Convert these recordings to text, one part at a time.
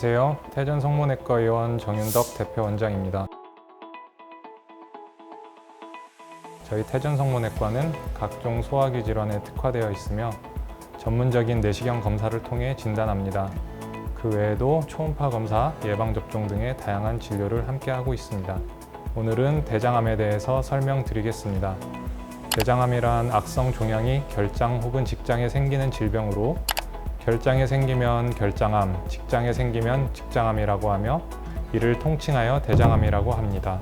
안녕하세요. 태전 성모내과 의원 정윤덕 대표 원장입니다. 저희 태전 성모내과는 각종 소화기 질환에 특화되어 있으며 전문적인 내시경 검사를 통해 진단합니다. 그 외에도 초음파 검사, 예방 접종 등의 다양한 진료를 함께 하고 있습니다. 오늘은 대장암에 대해서 설명드리겠습니다. 대장암이란 악성 종양이 결장 혹은 직장에 생기는 질병으로 결장에 생기면 결장암, 직장에 생기면 직장암이라고 하며 이를 통칭하여 대장암이라고 합니다.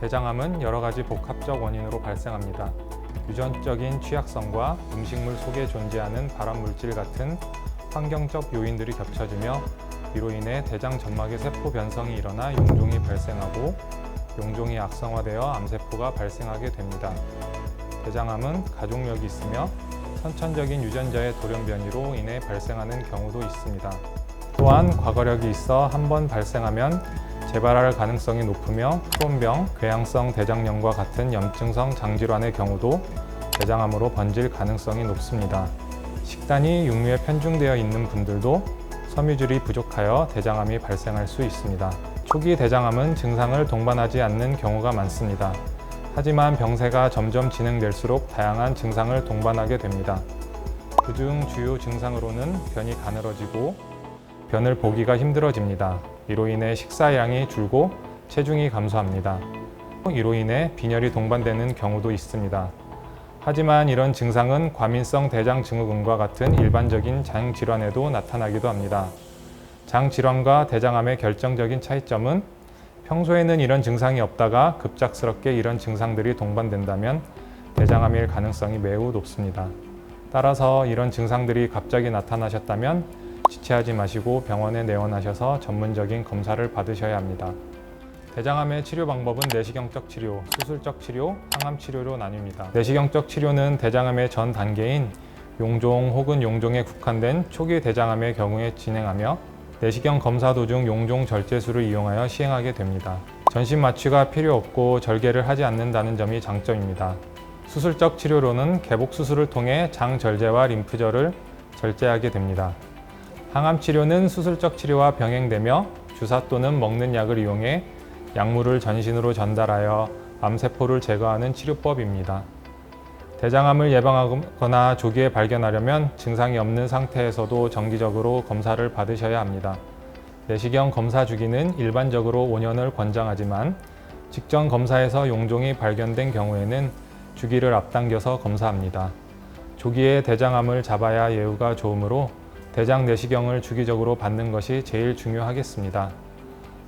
대장암은 여러 가지 복합적 원인으로 발생합니다. 유전적인 취약성과 음식물 속에 존재하는 발암 물질 같은 환경적 요인들이 겹쳐지며 이로 인해 대장 점막의 세포 변성이 일어나 용종이 발생하고 용종이 악성화되어 암세포가 발생하게 됩니다. 대장암은 가족력이 있으며 선천적인 유전자의 돌연변이로 인해 발생하는 경우도 있습니다. 또한 과거력이 있어 한 번 발생하면 재발할 가능성이 높으며 크론병, 궤양성 대장염과 같은 염증성 장질환의 경우도 대장암으로 번질 가능성이 높습니다. 식단이 육류에 편중되어 있는 분들도 섬유질이 부족하여 대장암이 발생할 수 있습니다. 초기 대장암은 증상을 동반하지 않는 경우가 많습니다. 하지만 병세가 점점 진행될수록 다양한 증상을 동반하게 됩니다. 그중 주요 증상으로는 변이 가늘어지고 변을 보기가 힘들어집니다. 이로 인해 식사량이 줄고 체중이 감소합니다. 이로 인해 빈혈이 동반되는 경우도 있습니다. 하지만 이런 증상은 과민성 대장 증후군과 같은 일반적인 장 질환에도 나타나기도 합니다. 장 질환과 대장암의 결정적인 차이점은 평소에는 이런 증상이 없다가 급작스럽게 이런 증상들이 동반된다면 대장암일 가능성이 매우 높습니다. 따라서 이런 증상들이 갑자기 나타나셨다면 지체하지 마시고 병원에 내원하셔서 전문적인 검사를 받으셔야 합니다. 대장암의 치료 방법은 내시경적 치료, 수술적 치료, 항암 치료로 나뉩니다. 내시경적 치료는 대장암의 전 단계인 용종 혹은 용종에 국한된 초기 대장암의 경우에 진행하며 내시경 검사 도중 용종 절제술을 이용하여 시행하게 됩니다. 전신 마취가 필요 없고 절개를 하지 않는다는 점이 장점입니다. 수술적 치료로는 개복 수술을 통해 장 절제와 림프절을 절제하게 됩니다. 항암 치료는 수술적 치료와 병행되며 주사 또는 먹는 약을 이용해 약물을 전신으로 전달하여 암세포를 제거하는 치료법입니다. 대장암을 예방하거나 조기에 발견하려면 증상이 없는 상태에서도 정기적으로 검사를 받으셔야 합니다. 내시경 검사 주기는 일반적으로 5년을 권장하지만 직전 검사에서 용종이 발견된 경우에는 주기를 앞당겨서 검사합니다. 조기에 대장암을 잡아야 예후가 좋으므로 대장 내시경을 주기적으로 받는 것이 제일 중요하겠습니다.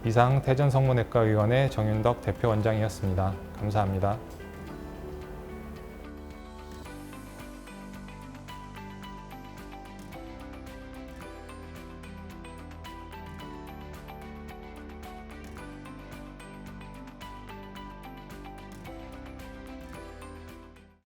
이상 태전성모내과 의원의 정윤덕 대표 원장이었습니다. 감사합니다.